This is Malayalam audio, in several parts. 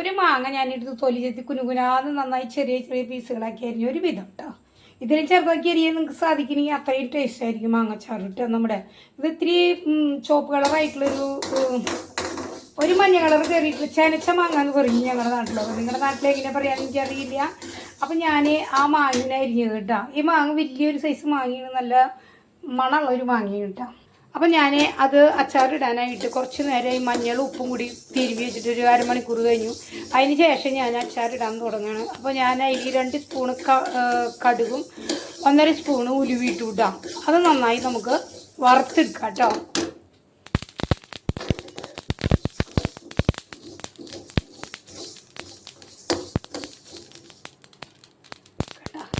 ഒരു മാങ്ങ ഞാനെടുത്ത് തൊലി ചെത്തി കുനുകുനാന്ന് നന്നായി ചെറിയ ചെറിയ പീസുകളാക്കി അരിഞ്ഞ ഒരു വിധം കേട്ടോ ഇതിലും ചെറുതാക്കി അരിയാൻ നിങ്ങൾക്ക് സാധിക്കണമെങ്കിൽ അത്രയും ടേസ്റ്റ് ആയിരിക്കും മാങ്ങച്ചാറ് കേട്ടോ നമ്മുടെ. ഇത് ഇത്തിരി ചോപ്പ് കളറായിട്ടുള്ളൊരു ഒരു മഞ്ഞ കളർ കയറിയിട്ടുള്ള ചനച്ച മാങ്ങ എന്ന് പറയും ഞങ്ങളുടെ നാട്ടിലുള്ളത് നിങ്ങളുടെ നാട്ടിൽ എങ്ങനെ പറയാന്ന് എനിക്കറിയില്ല. അപ്പം ഞാൻ ആ മാങ്ങിനെ അരിഞ്ഞത് കേട്ടോ ഈ മാങ്ങ വലിയൊരു സൈസ് മാങ്ങയാണ് നല്ല മണമുള്ള ഒരു മാങ്ങയാണ് കേട്ടോ അപ്പം ഞാൻ അത് അച്ചാറിടാനായിട്ട് കുറച്ച് നേരം ഈ മഞ്ഞളും ഉപ്പും കൂടി തിരുവി വെച്ചിട്ട് ഒരു അരമണിക്കൂർ കഴിഞ്ഞു. അതിന് ശേഷം ഞാൻ അച്ചാറിടാൻ തുടങ്ങുകയാണ് അപ്പോൾ ഞാൻ അതിൽ രണ്ട് സ്പൂണ് കടുകും ഒന്നര സ്പൂണ് ഉലുവിട്ട് ഇടാം അത് നന്നായി നമുക്ക് വറുത്തെടുക്കാം കേട്ടോ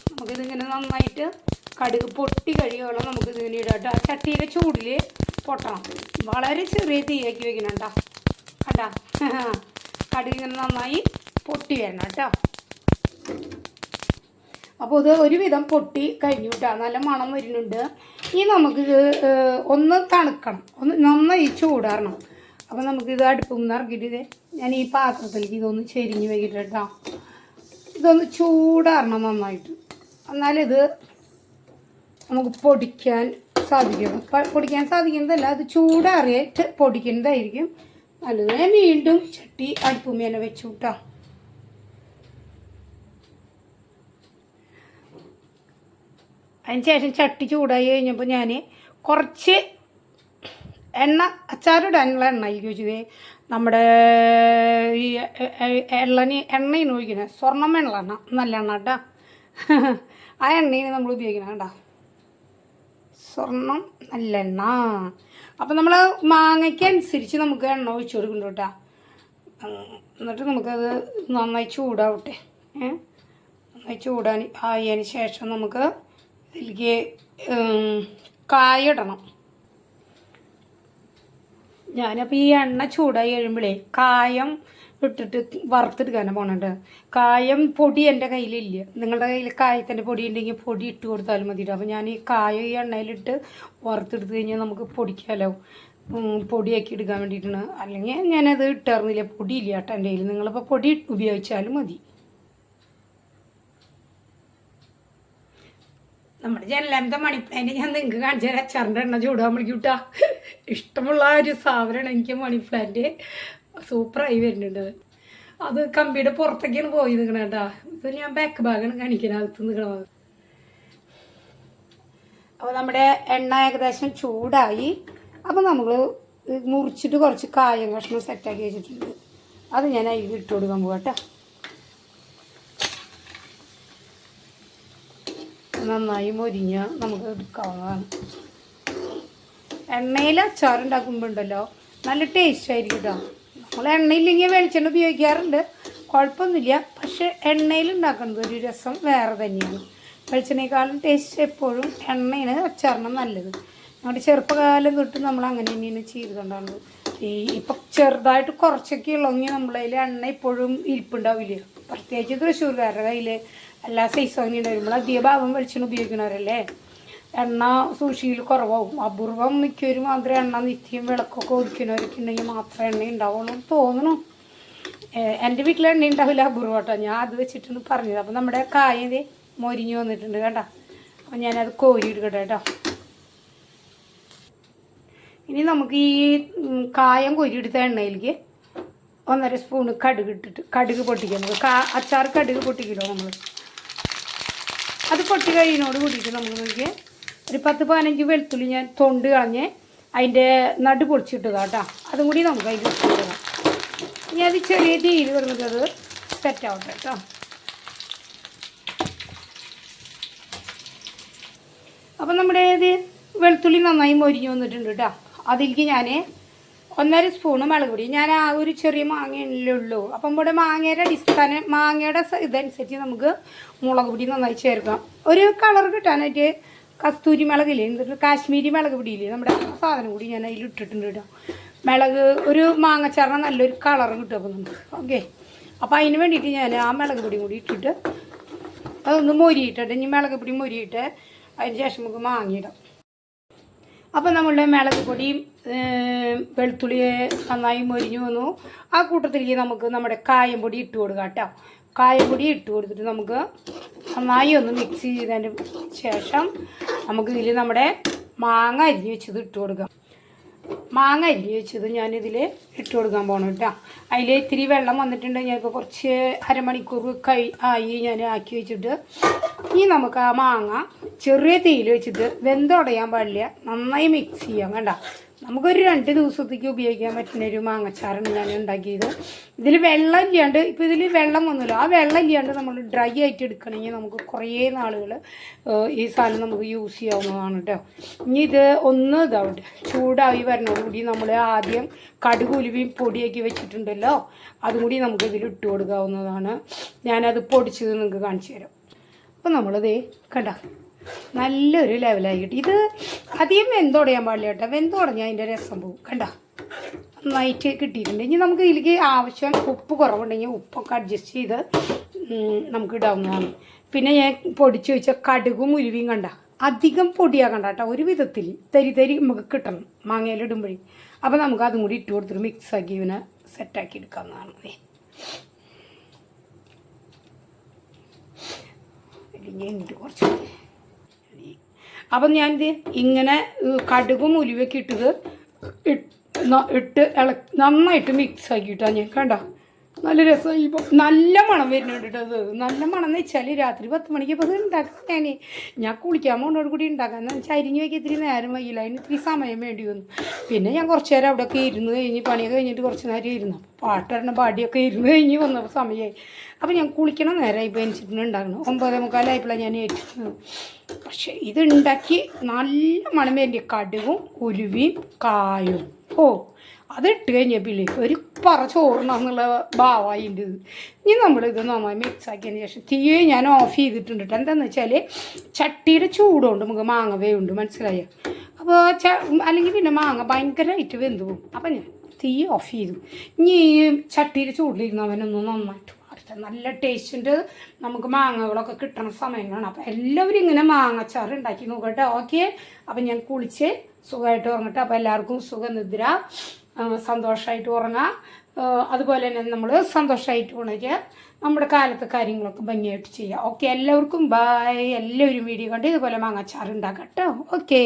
നമുക്കിതിങ്ങനെ നന്നായിട്ട് കടുക് പൊട്ടി കഴിയോളം നമുക്ക് ഇടാം കേട്ടോ. ആ ചട്ടിയിലെ ചൂടിൽ പൊട്ടണം. വളരെ ചെറിയ തീയാക്കി വെക്കണം കേട്ടോ. കണ്ടാ? കടുക് ഇങ്ങനെ നന്നായി പൊട്ടി വരണം കേട്ടോ. അപ്പോൾ ഇത് ഒരുവിധം പൊട്ടി കഴിഞ്ഞു കേട്ടോ. നല്ല മണം വരുന്നുണ്ട്. ഇനി നമുക്ക് ഒന്ന് തണുക്കണം. ഒന്ന് നന്നായി ചൂടാറണം. അപ്പോൾ നമുക്കിത് അടുപ്പിൽ നിന്ന് ഇറക്കിയിട്ട് ഞാൻ ഈ പാത്രത്തിലേക്ക് ഇതൊന്ന് ചെരിഞ്ഞ് വെക്കിട്ട് കേട്ടോ. ഇതൊന്ന് ചൂടാറണം നന്നായിട്ട്. എന്നാലിത് നമുക്ക് പൊടിക്കാൻ സാധിക്കും. പൊടിക്കാൻ സാധിക്കുന്നതല്ല അത് ചൂടാറിയിട്ട് പൊടിക്കുന്നതായിരിക്കും. നല്ലത് ഞാൻ വീണ്ടും ചട്ടി അടുപ്പുമേനെ വെച്ചു കിട്ടാം അതിന് ശേഷം ചട്ടി ചൂടായി കഴിഞ്ഞപ്പോൾ ഞാൻ കുറച്ച് എണ്ണ അച്ചാറിടാനുള്ള എണ്ണ ചോദിച്ചത്? നമ്മുടെ ഈ എള്ളനി എണ്ണയാണ് ഒഴിക്കുന്നത് സ്വർണം എണ്ണ നല്ല എണ്ണ കേട്ടോ. ആ എണ്ണയാണ് നമ്മൾ ഉപയോഗിക്കണം കേട്ടോ. സ്വർണം നല്ലെണ്ണ അപ്പം നമ്മൾ മാങ്ങയ്ക്ക് അനുസരിച്ച് നമുക്ക് എണ്ണ ഒഴിച്ചു കൊടുക്കുന്നുണ്ട് കേട്ടോ എന്നിട്ട് നമുക്കത് നന്നായി ചൂടാവട്ടെ. നന്നായി ചൂടാൻ ആയതിന് ശേഷം നമുക്ക് ഇതിലേക്ക് കായിടണം ഞാനപ്പോൾ ഈ എണ്ണ ചൂടായി കഴിയുമ്പോഴേ കായം ഇട്ടിട്ട് വറുത്തെടുക്കാനാണ് പോണുണ്ട്. കായം പൊടി എന്റെ കയ്യിലില്ല. നിങ്ങളുടെ കയ്യിൽ കായത്തിന്റെ പൊടി ഉണ്ടെങ്കിൽ പൊടി ഇട്ട് കൊടുത്താലും മതി അപ്പോൾ ഞാൻ ഈ കായം ഈ എണ്ണയിലിട്ട് വറുത്തെടുത്ത് കഴിഞ്ഞാൽ നമുക്ക് പൊടിക്കാലോ. പൊടിയാക്കി എടുക്കാൻ വേണ്ടിയിട്ടാണ്. അല്ലെങ്കിൽ ഞാനത് ഇട്ടായിരുന്നില്ല പൊടിയില്ല കേട്ടോ എന്റെ കയ്യിൽ. നിങ്ങളിപ്പോൾ പൊടി ഉപയോഗിച്ചാലും മതി. നമ്മുടെ ജനലാമത്തെ മണിപ്ലാന്റ് ഞാൻ നിങ്ങൾക്ക് കാണിച്ചു തരാം. അച്ചാറിന്റെ എണ്ണ ചൂടാൻ വിളിക്കൂട്ടാ ഇഷ്ടമുള്ള ഒരു സാധനമാണ് എനിക്ക് മണി പ്ലാന്റ് സൂപ്പറായി വരുന്നുണ്ട്. അത്. കമ്പിയുടെ പുറത്തേക്കാണ് പോയി നിൽക്കണ കേട്ടാ ഇത് ഞാൻ ബാക്ക് ഭാഗമാണ് കാണിക്കുന്നത് അകത്ത് നിൽക്കണത് അപ്പോൾ നമ്മുടെ എണ്ണ ഏകദേശം ചൂടായി. അപ്പോൾ നമ്മൾ മുറിച്ചിട്ട് കുറച്ച് കായം കഷ്ണം സെറ്റാക്കി വെച്ചിട്ടുണ്ട്. അത് ഞാൻ അതിൽ ഇട്ട് കൊടുക്കാൻ പോകട്ടെ നന്നായി മൊരിഞ്ഞ് നമുക്ക് എടുക്കാവുന്നതാണ്. എണ്ണയിൽ അച്ചാറുണ്ടാക്കുമ്പോൾ ഉണ്ടല്ലോ നല്ല ടേസ്റ്റ് ആയിരിക്കും കേട്ടോ നമ്മൾ എണ്ണയില്ലെങ്കിൽ വെളിച്ചെണ്ണ ഉപയോഗിക്കാറുണ്ട്. കുഴപ്പമൊന്നുമില്ല. പക്ഷെ എണ്ണയിൽ ഉണ്ടാക്കുന്നത് ഒരു രസം വേറെ തന്നെയാണ്. വെളിച്ചെണ്ണയെക്കാളും ടേസ്റ്റ് എപ്പോഴും എണ്ണയാണ് അച്ചാറിന് നല്ലത്. നമ്മുടെ ചെറുപ്പകാലം തൊട്ട് നമ്മൾ അങ്ങനെ തന്നെയാണ് ചെയ്തുകൊണ്ടാണ് ഈ ഇപ്പം ചെറുതായിട്ട് കുറച്ചൊക്കെ ഉള്ളെങ്കിൽ നമ്മളതിൽ എണ്ണ ഇപ്പോഴും ഇരിപ്പുണ്ടാവില്ല. പ്രത്യേകിച്ച് തൃശ്ശൂർക്കാരുടെ കയ്യിൽ എല്ലാ സൈസും അങ്ങനെ ഉണ്ടാവും. അധിക ഭാഗം വെളിച്ചെണ്ണ ഉപയോഗിക്കുന്നവരല്ലേ? എണ്ണ സൂക്ഷിയിൽ കുറവാകും അപൂർവം മിക്കവരും മാത്രമേ എണ്ണ നിത്യം വിളക്കൊക്കെ ഒഴിക്കുന്നവരൊക്കെ ഉണ്ടെങ്കിൽ മാത്രമേ എണ്ണ ഉണ്ടാവുള്ളൂ തോന്നുന്നു. എന്റെ വീട്ടിൽ എണ്ണ ഉണ്ടാവില്ല അപൂർവം കേട്ടോ. ഞാൻ അത് വെച്ചിട്ടൊന്ന് പറഞ്ഞത്. അപ്പം നമ്മുടെ കായ മൊരിഞ്ഞു വന്നിട്ടുണ്ട് കേട്ടോ അപ്പം ഞാനത് കോരി എടുക്കട്ടെ കേട്ടോ. ഇനി നമുക്ക് ഈ കായം കോരിയെടുത്ത എണ്ണയിലേക്ക് ഒന്നര സ്പൂണ് കടുക് ഇട്ടിട്ട് കടുക് പൊട്ടിക്കാം. നമുക്ക് കാ അച്ചാർ കടുക് പൊട്ടിക്കലോ നമ്മൾ? അത് പൊട്ടി കഴിയുന്നോട് കൂടിയിട്ട് നമുക്ക് നോക്കി ഒരു പത്ത് പതിനഞ്ച് വെളുത്തുള്ളി ഞാൻ തൊണ്ട് കളഞ്ഞ് അതിന്റെ നടു പൊളിച്ചിട്ടതാ കേട്ടോ. അതും കൂടി നമുക്ക് അതിൽ ഇട്ടിടാം ഇനി അത് ചെറിയ തീയിൽ വരുന്നത് അത് സെറ്റ് ആവട്ടെ കേട്ടോ. അപ്പം നമ്മുടെ ഇത് വെളുത്തുള്ളി നന്നായി മൊരിഞ്ഞ് വന്നിട്ടുണ്ട് കേട്ടോ. അതിലേക്ക് ഞാൻ ഒന്നര സ്പൂണ് മുളക് പൊടി. ഞാൻ ആ ഒരു ചെറിയ മാങ്ങയല്ലേ ഉള്ളൂ. അപ്പം ഇവിടെ മാങ്ങയുടെ അടിസ്ഥാനം മാങ്ങയുടെ ഇതനുസരിച്ച് നമുക്ക് മുളക് പൊടി നന്നായി ചേർക്കാം. ഒരു കളർ കിട്ടാനായിട്ട് കസ്തൂരി മുളകില്ലേ? എന്നിട്ട് കാശ്മീരി മുളക് പിടിയില്ലേ? നമ്മുടെ സാധനം കൂടി ഞാൻ അതിൽ ഇട്ടിട്ടുണ്ട് കേട്ടോ. മുളക് ഒരു മാങ്ങച്ചാറിന് നല്ലൊരു കളർ കിട്ടും അപ്പം നമുക്ക്. ഓക്കെ. അപ്പോൾ അതിന് വേണ്ടിയിട്ട് ഞാൻ ആ മുളക് പൊടി കൂടി ഇട്ടിട്ട് അതൊന്ന് മൊരിയിട്ടിട്ട്. ഇനി മുളക് പൊടി മൊരിയിട്ട് അതിന് ശേഷം നമുക്ക് മാങ്ങിയിടാം. അപ്പം നമ്മളുടെ മുളക് പൊടിയും വെളുത്തുള്ളി നന്നായി മൊരിഞ്ഞു വന്നു. ആ കൂട്ടത്തിലേക്ക് നമുക്ക് നമ്മുടെ കായം പൊടി ഇട്ട് കൊടുക്കാം കേട്ടോ. കായം പൊടി ഇട്ട് കൊടുത്തിട്ട് നമുക്ക് നന്നായി ഒന്ന് മിക്സ് ചെയ്തതിന് ശേഷം നമുക്ക് ഇതിൽ നമ്മുടെ മാങ്ങ അരിഞ്ഞ് വെച്ചത് ഇട്ട് കൊടുക്കാം. മാങ്ങ അരിഞ്ഞ് വെച്ചത് ഞാനിതിൽ ഇട്ട് കൊടുക്കാൻ പോകണം കേട്ടോ. അതിൽ ഇത്തിരി വെള്ളം വന്നിട്ടുണ്ട്. ഞാനിപ്പോൾ കുറച്ച് അരമണിക്കൂർ കൈ ആയി ഞാൻ ആക്കി വെച്ചിട്ട്. ഇനി നമുക്ക് ആ മാങ്ങ ചെറിയ തീയിൽ വെച്ചിട്ട് വെന്തുടയാൻ പാടില്ല. നന്നായി മിക്സ് ചെയ്യാം കണ്ട നമുക്കൊരു രണ്ട് ദിവസത്തേക്ക് ഉപയോഗിക്കാൻ പറ്റുന്ന ഒരു മാങ്ങച്ചാറാണ് ഞാൻ ഉണ്ടാക്കിയത്. ഇതിൽ വെള്ളം ഇല്ലാണ്ട് ഇപ്പോൾ ഇതിൽ വെള്ളം വന്നല്ലോ. ആ വെള്ളം ഇല്ലാണ്ട് നമ്മൾ ഡ്രൈ ആയിട്ട് എടുക്കണമെങ്കിൽ നമുക്ക് കുറേ നാളുകൾ ഈ സാധനം നമുക്ക് യൂസ് ചെയ്യാവുന്നതാണ് കേട്ടോ ഇനി ഇത് ഒന്ന് ഇതാവട്ടെ ചൂടായി വരണോടുകൂടി നമ്മൾ ആദ്യം കടുകുലുവിയും പൊടിയാക്കി വെച്ചിട്ടുണ്ടല്ലോ അതും കൂടി നമുക്ക് ഇതിൽ ഇട്ട് കൊടുക്കാവുന്നതാണ്. ഞാനത് പൊടിച്ചത് നിങ്ങൾക്ക് കാണിച്ചു തരാം. അപ്പോൾ നമ്മളിതേ കണ്ട. നല്ലൊരു ലെവലായി കിട്ടി. ഇത് അധികം വെന്തുടയാൻ പാടില്ല കേട്ടോ. വെന്തുടഞ്ഞാൽ അതിന്റെ രസം പോവും കണ്ട? നന്നായിട്ട് കിട്ടിയിട്ടുണ്ട്. ഇനി നമുക്ക് ഇതിലേക്ക് ആവശ്യം ഉപ്പ് കുറവുണ്ടെങ്കിൽ ഉപ്പൊക്കെ അഡ്ജസ്റ്റ് ചെയ്ത് നമുക്ക് ഇടാവുന്നതാണ്. പിന്നെ ഞാൻ പൊടിച്ച് വെച്ച കടുകും ഉരുവിയും കണ്ട. അധികം പൊടിയാക്കണ്ട കേട്ടോ. ഒരു വിധത്തിൽ തരി തരി നമുക്ക് കിട്ടണം മാങ്ങയിലിടുമ്പോഴേ അപ്പോൾ നമുക്ക് അതും കൂടി ഇട്ട് കൊടുത്തിട്ട് മിക്സാക്കി ഇവനെ സെറ്റാക്കി എടുക്കാവുന്നതാണ്. ഇല്ലെങ്കിൽ എന്നിട്ട് കുറച്ച്. അപ്പം ഞാനിത് ഇങ്ങനെ കടുകും ഉലുവൊക്കെ ഇട്ടത് ഇട്ട് ഇട്ട് നന്നായിട്ട് മിക്സ് ആക്കിയിട്ടാണ് ഞാൻ. കണ്ട? നല്ല രസമായി ഇപ്പോൾ നല്ല മണം വരുന്നുണ്ട് അത് നല്ല മണം എന്ന് വെച്ചാൽ രാത്രി പത്ത് മണിക്ക് ഇപ്പോൾ അത് ഉണ്ടാക്കാം ഞാൻ ഞാൻ കുളിക്കാൻ പോകുന്നതോട് കൂടി ഉണ്ടാക്കാം എന്ന് വെച്ചാൽ അരിഞ്ഞ് വയ്ക്കാൻ ഇത്തിരി നേരം വൈകില്ല. അതിന് ഇത്തിരി സമയം വേണ്ടി വന്നു. പിന്നെ ഞാൻ കുറച്ച് നേരം അവിടെയൊക്കെ ഇരുന്ന് കഴിഞ്ഞ് പണിയൊക്കെ കഴിഞ്ഞിട്ട് കുറച്ച് നേരം ഇരുന്നു. പാട്ടിടണ പാടിയൊക്കെ ഇരുന്ന് കഴിഞ്ഞ് വന്നപ്പോൾ സമയമായി അപ്പോൾ ഞാൻ കുളിക്കണം നേരം ഇപ്പോൾ എനിച്ചിട്ടുണ്ട് ഉണ്ടാക്കണം ഒമ്പതേ മുക്കാലായപ്പോഴാണ് ഞാൻ ഏറ്റിരുന്നത് പക്ഷേ ഇതുണ്ടാക്കി നല്ല മണം വേണ്ടി കടുകും കുരുവിയും കായും. ഓ അതിട്ട് കഴിഞ്ഞപ്പില്ലേ ഒരു പറ ചോറണമെന്നുള്ള ഭാവമായി ഉണ്ട് ഇത് ഇനി നമ്മളിത് നന്നായി മിക്സ് ആക്കിയതിന് ശേഷം തീയെ ഞാൻ ഓഫ് ചെയ്തിട്ടുണ്ട് കേട്ടോ എന്താണെന്ന് വെച്ചാൽ ചട്ടിയുടെ ചൂടുണ്ട് നമുക്ക് മാങ്ങ വേവുണ്ട് മനസ്സിലായോ? അപ്പോൾ ച അല്ലെങ്കിൽ പിന്നെ മാങ്ങ ഭയങ്കരമായിട്ട് വെന്ത് പോകും. അപ്പം ഞാൻ തീ ഓഫ് ചെയ്തു. ഇനി ഈ ചട്ടിയുടെ ചൂടിലിരുന്ന് അവനൊന്ന് നന്നായിട്ട് വാടട്ടെ നല്ല ടേസ്റ്റിന്റെ നമുക്ക് മാങ്ങകളൊക്കെ കിട്ടുന്ന സമയങ്ങളാണ്. അപ്പോൾ എല്ലാവരും ഇങ്ങനെ മാങ്ങച്ചാറ് ഉണ്ടാക്കി നോക്കട്ടെ. ഓക്കെ? അപ്പം ഞാൻ കുളിച്ച് സുഖമായിട്ട് ഉറങ്ങട്ടെ. അപ്പോൾ എല്ലാവർക്കും സുഖനിദ്ര സന്തോഷമായിട്ട് ഉറങ്ങാം. അതുപോലെ തന്നെ നമ്മൾ സന്തോഷമായിട്ട് ഉണരുക. നമ്മുടെ കാലത്തെ കാര്യങ്ങളൊക്കെ ഭംഗിയായിട്ട് ചെയ്യാം ഓക്കെ എല്ലാവർക്കും ബായ് എല്ലാവരും വീഡിയോ കണ്ട് ഇതുപോലെ മാങ്ങാച്ചാർ ഉണ്ടാക്കാം കേട്ടോ. ഓക്കേ.